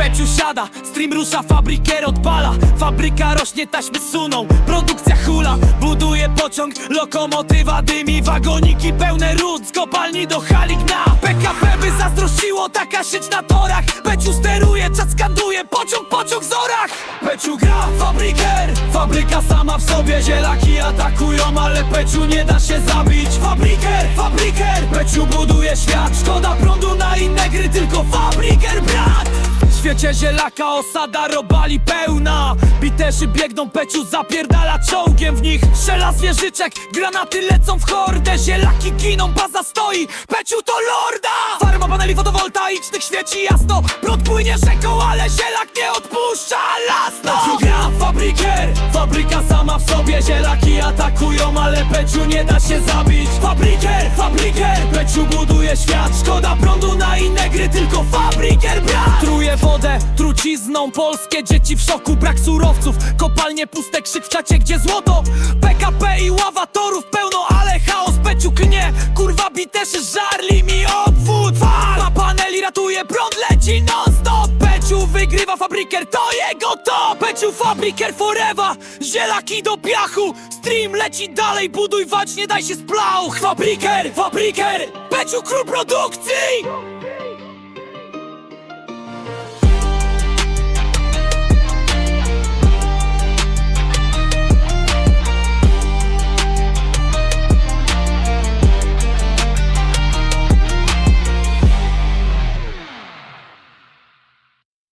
Peciu siada, stream rusza, fabriker odpala. Fabryka rośnie, taśmy suną, produkcja hula. Buduje pociąg, lokomotywa dymi Wagoniki pełne ród, z kopalni do hali gna PKP by zazdrościło, taka sieć na torach. Peciu steruje, czas skanduje, pociąg, pociąg w zorach. Peciu gra, fabriker, fabryka sama w sobie Zielaki atakują, ale Peciu nie da się zabić. Fabriker, fabriker, Peciu buduje świat Szkoda prądu na inne gry, tylko fabriker brat świecie zielaka osada robali pełna. Biterzy biegną, Peciu zapierdala czołgiem w nich. Strzela zwierzyczek, granaty lecą w hordę. Zielaki giną, baza stoi, Peciu to lorda. Farma paneli fotowoltaicznych świeci jasno. Prąd płynie rzeką, ale zielak nie odpuszcza lasno Peciu gra, fabriker, fabryka sama w sobie. Zielaki atakują, ale Peciu nie da się zabić. Fabriker, fabriker, Peciu buduje świat. Szkoda wodę trucizną, polskie dzieci w szoku Brak surowców, kopalnie puste, krzyk w czacie, gdzie złoto? PKP i ława torów pełno, ale chaos Peciu klnie, kurwa biterzy żarli mi obwód. Fal, paneli ratuje, prąd leci non stop Peciu wygrywa, fabriker to jego to. Peciu fabriker forever, zielaki do piachu. Stream leci dalej, buduj wać, nie daj się splauch Fabriker, fabriker, Peciu król produkcji